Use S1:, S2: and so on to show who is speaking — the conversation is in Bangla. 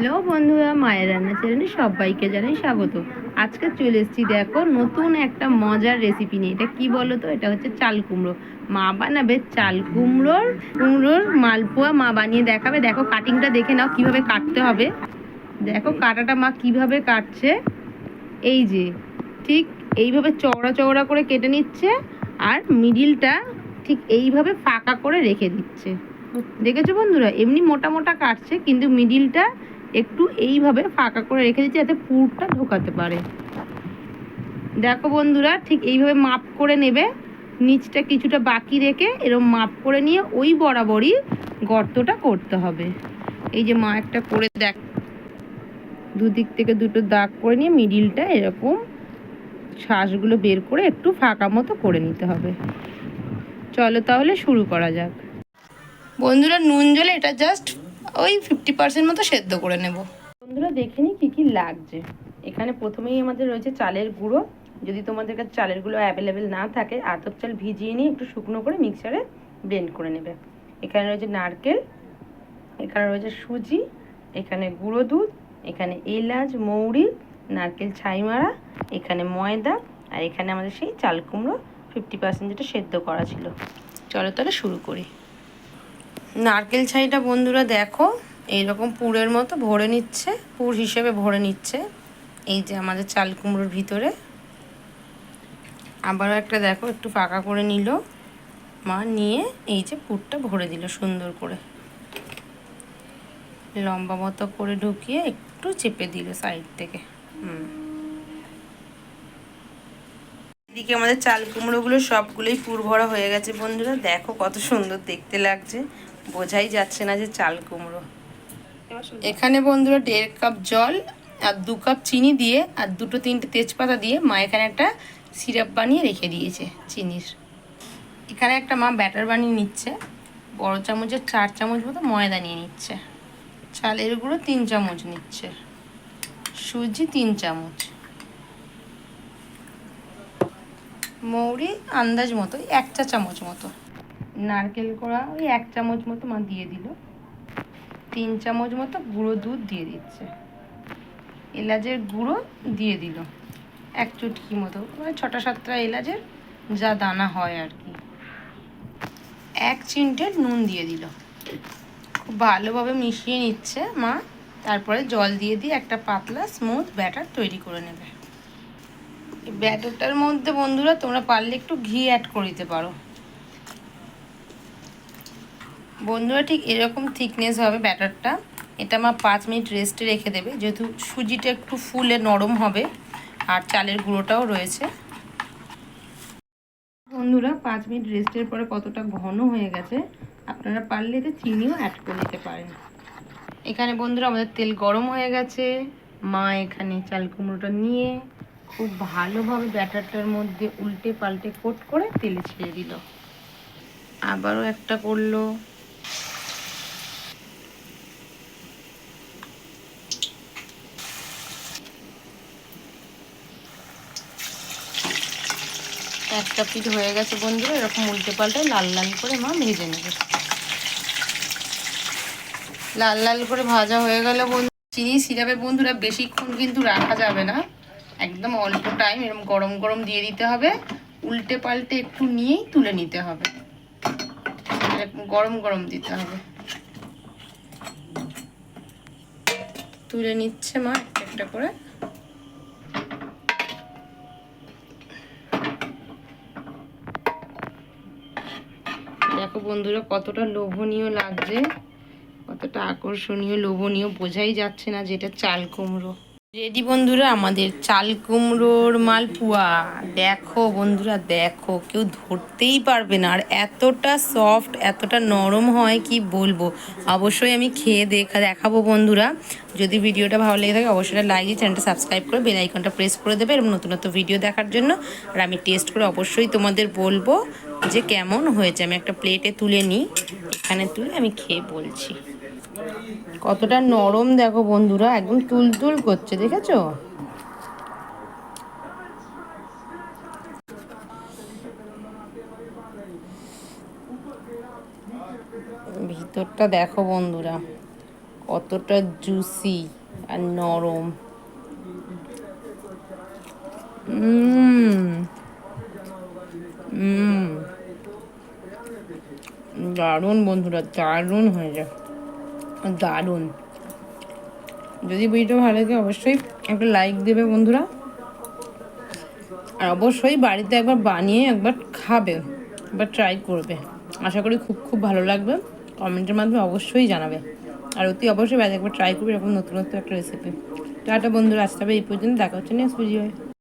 S1: হ্যালো বন্ধুরা, মায়ের রান্না চ্যানেলে সবাইকে জানাই স্বাগত। আজকে চলে এসেছি দেখো নতুন একটা মজার রেসিপি নিয়ে। এটা কি বলো তো এটা হচ্ছে চাল কুমড়ো। মা বানাবে চাল কুমড়োর কুমড়োর মালপোয়া মা বানিয়ে দেখাবে। দেখো কাটিংটা দেখে নাও কীভাবে কাটতে হবে। দেখো কাটাটা মা কীভাবে কাটছে। এই যে, ঠিক এইভাবে চওড়া চওড়া করে কেটে নিচ্ছে আর মিডিলটা ঠিক এইভাবে ফাঁকা করে রেখে দিচ্ছে। দেখেছ বন্ধুরা? এমনি মোটা মোটা কাটছে, কিন্তু মিডিলটা একটু এইভাবে ফাঁকা করে রেখে দিচ্ছি যাতে পুরটা ঢোকাতে পারে। দেখো বন্ধুরা, ঠিক এইভাবে মাপ করে নেবে। নিচটা কিছুটা বাকি রেখে এরকম মাপ করে নিয়ে ওই বরাবরই গর্তটা করতে হবে। এই যে মা একটা করে দেখ, দুদিক থেকে দুটো দাগ করে নিয়ে মিডিলটা এরকম শ্বাসগুলো বের করে একটু ফাঁকা মতো করে নিতে হবে। চলো তাহলে শুরু করা যাক। বন্ধুরা, নুন জলে এটা জাস্ট ওই ফিফটি পার্সেন্ট মতো সেদ্ধ করে নেব। বন্ধুরা, দেখে নিই কী কী লাগছে। এখানে প্রথমেই আমাদের রয়েছে চালের গুঁড়ো। যদি তোমাদের কাছে চালের গুঁড়ো অ্যাভেলেবেল না থাকে, আতপ চাল ভিজিয়ে নিয়ে একটু শুকনো করে মিক্সারে ব্লেন্ড করে নেবে। এখানে রয়েছে নারকেল, এখানে রয়েছে সুজি, এখানে গুঁড়ো দুধ, এখানে এলাচ, মৌরি, নারকেল ছাই মারা এখানে ময়দা, আর এখানে আমাদের সেই চাল কুমড়ো ফিফটি পার্সেন্ট যেটা সেদ্ধ করা ছিল। চলো তাহলে শুরু করি। নারকেল ছাইটা বন্ধুরা দেখো, এইরকম পুরের মতো ভরে নিচ্ছে, পুর হিসেবে ভরে নিচ্ছে। এই যে আমাদের চাল কুমড়োর ভিতরে। আবারও একটা দেখো, একটু ফাঁকা করে নিল। মা নিয়ে এই যে পুরটা ভরে দিল সুন্দর করে। লম্বা মতো করে ঢুকিয়ে একটু চেপে দিল সাইড থেকে। হুম। এদিকে আমাদের চাল কুমড়োগুলো সবগুলোই পুর ভরা হয়ে গেছে বন্ধুরা। দেখো কত সুন্দর দেখতে লাগছে। বোঝাই যাচ্ছে না যে চাল কুমড়ো। এখানে বন্ধুরা দেড় কাপ জল আর দু কাপ চিনি দিয়ে আর দুটো তিনটে তেজপাতা দিয়ে মা এখানে একটা সিরাপ বানিয়ে রেখে দিয়েছে চিনির। এখানে একটা মা ব্যাটার বানিয়ে নিচ্ছে। বড় চামচের চার চামচ মতো ময়দা নিয়ে নিচ্ছে। চালের গুঁড়ো তিন চামচ নিচ্ছে। সুজি তিন চামচ। মৌরি আন্দাজ মতো এক চা চামচ মতো। নারকেল কড়া ওই এক চামচ মতো মা দিয়ে দিল। তিন চামচ মতো গুঁড়ো দুধ দিয়ে দিচ্ছে। এলাচের গুঁড়ো দিয়ে দিল। এক চুটকি মতো মানে ছটা সাতটা এলাচের যা দানা হয় আর কি। এক চিমটে নুন দিয়ে দিল। খুব ভালোভাবে মিশিয়ে নিচ্ছে মা। তারপরে জল দিয়ে দিয়ে একটা পাতলা স্মুথ ব্যাটার তৈরি করে নেবে। ব্যাটারটার মধ্যে বন্ধুরা, তোমরা পারলে একটু ঘি অ্যাড করে দিতে পারো। বন্ধুরা, ঠিক এরকম থিকনেস হবে ব্যাটারটা। এটা আমার পাঁচ মিনিট রেস্টে রেখে দেবে। যেহেতু সুজিটা একটু ফুলে নরম হবে, আর চালের গুঁড়োটাও রয়েছে। বন্ধুরা, পাঁচ মিনিট রেস্টের পরে কতটা ঘন হয়ে গেছে, আপনারা পারলে এতে চিনিও অ্যাড করে দিতে পারেন। এখানে বন্ধুরা, আমাদের তেল গরম হয়ে গেছে। মা এখানে চাল কুমড়োটা নিয়ে খুব ভালোভাবে ব্যাটারটার মধ্যে উল্টে পাল্টে কোট করে তেলে ছেড়ে দিল। আবারও একটা করল। একটা পিঠ হয়ে গেছে বন্ধুরা, এরকম উল্টে পাল্টে লাল লাল করে মা ভেজে নেবে। লাল লাল করে ভাজা হয়ে গেলে বন্ধু। চিনি সিরাপে বন্ধুরা, বেশিক্ষণ কিন্তু রাখা যাবে না। একদম অল্প টাইম এরকম গরম গরম দিয়ে দিতে হবে। উল্টে পাল্টে একটু নিয়েই তুলে নিতে হবে। গরম গরম দিতে হবে। তুলে নিচ্ছে মা একটা করে। দেখো বন্ধুরা, কতটা লোভনীয় লাগছে। কতটা আকর্ষণীয়, লোভনীয়, বোঝাই যাচ্ছে না যেটা চাল কুমড়ো। রেডি বন্ধুরা, আমাদের চাল কুমড়োর মালপুয়া দেখো বন্ধুরা, দেখো, কেউ ধরতেই পারবে না। আর এতটা সফট এতটা নরম হয়, কি বলব? অবশ্যই আমি খেয়ে দেখা, দেখাবো বন্ধুরা। যদি ভিডিওটা ভালো লেগে থাকে, অবশ্যই লাইক দিয়ে চ্যানেলটা সাবস্ক্রাইব করে বেল আইকনটা প্রেস করে দেবে এবং নতুন নতুন ভিডিও দেখার জন্য। আর আমি টেস্ট করে অবশ্যই তোমাদের বলব যে কেমন হয়েছে। আমি একটা প্লেটে তুলে নিই। এখানে তুলে আমি খেয়ে বলছি। কতটা নরম দেখো বন্ধুরা, একদম তুলতুল করছে, দেখেছ? ভিতরটা দেখো বন্ধুরা, কতটা জুসি আর নরম। দারুণ বন্ধুরা, দারুণ হয়ে যায়। দারুণ। যদি ভিডিওটা ভালো লাগে অবশ্যই একটা লাইক দেবে বন্ধুরা। আর অবশ্যই বাড়িতে একবার বানিয়ে একবার খাবে, একবার ট্রাই করবে। আশা করি খুব খুব ভালো লাগবে। কমেন্টের মাধ্যমে অবশ্যই জানাবে। আর অতি অবশ্যই বাড়িতে একবার ট্রাই করবে এরকম নতুন নতুন একটা রেসিপি টাটা বন্ধুরা আসতে হবে এই পর্যন্ত। দেখা হচ্ছে নেক্সট ভিডিও